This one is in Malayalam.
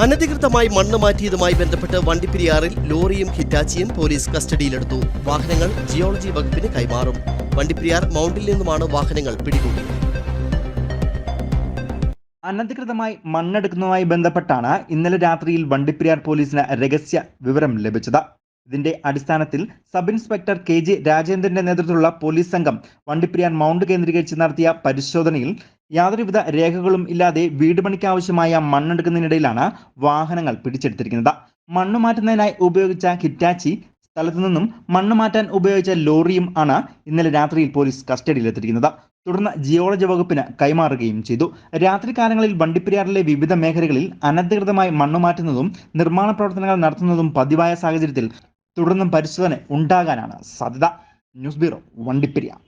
അനധികൃതമായി മണ്ണ് മാറ്റിയതുമായി ബന്ധപ്പെട്ട് വണ്ടിപ്പെരിയാറിൽ ലോറിയും ഹിറ്റാച്ചിയും പോലീസ് കസ്റ്റഡിയിലെടുത്തു. വാഹനങ്ങൾ ജിയോളജി വകുപ്പിന് കൈമാറും. വണ്ടിപ്പെരിയാർ മൗണ്ടിൽ നിന്നുമാണ് വാഹനങ്ങൾ പിടികൂടിയത്. അനധികൃതമായി മണ്ണെടുക്കുന്നതുമായി ബന്ധപ്പെട്ടാണ് ഇന്നലെ രാത്രിയിൽ വണ്ടിപ്പെരിയാർ പോലീസിന് രഹസ്യ വിവരം ലഭിച്ചത്. ഇതിന്റെ അടിസ്ഥാനത്തിൽ സബ് ഇൻസ്പെക്ടർ കെ ജെ രാജേന്ദ്രന്റെ നേതൃത്വത്തിലുള്ള പോലീസ് സംഘം വണ്ടിപ്പെരിയാർ മൗണ്ട് കേന്ദ്രീകരിച്ച് നടത്തിയ പരിശോധനയിൽ യാതൊരുവിധ രേഖകളും ഇല്ലാതെ വീട് പണിക്ക് ആവശ്യമായ മണ്ണെടുക്കുന്നതിനിടയിലാണ് വാഹനങ്ങൾ പിടിച്ചെടുത്തിരിക്കുന്നത്. മണ്ണ് മാറ്റുന്നതിനായി ഉപയോഗിച്ച ഹിറ്റാച്ചി സ്ഥലത്തു നിന്നും മണ്ണ് മാറ്റാൻ ഉപയോഗിച്ച ലോറിയും ആണ് ഇന്നലെ രാത്രിയിൽ പോലീസ് കസ്റ്റഡിയിലെത്തിയിരിക്കുന്നത്. തുടർന്ന് ജിയോളജി വകുപ്പിന് കൈമാറുകയും ചെയ്തു. രാത്രികാലങ്ങളിൽ വണ്ടിപ്പെരിയാറിലെ വിവിധ മേഖലകളിൽ അനധികൃതമായി മണ്ണ് മാറ്റുന്നതും നിർമ്മാണ പ്രവർത്തനങ്ങൾ നടത്തുന്നതും പതിവായ സാഹചര്യത്തിൽ തുടർന്നും പരിശോധന ഉണ്ടാകാനാണ് സാധ്യത. News bureau Vandiperiyar.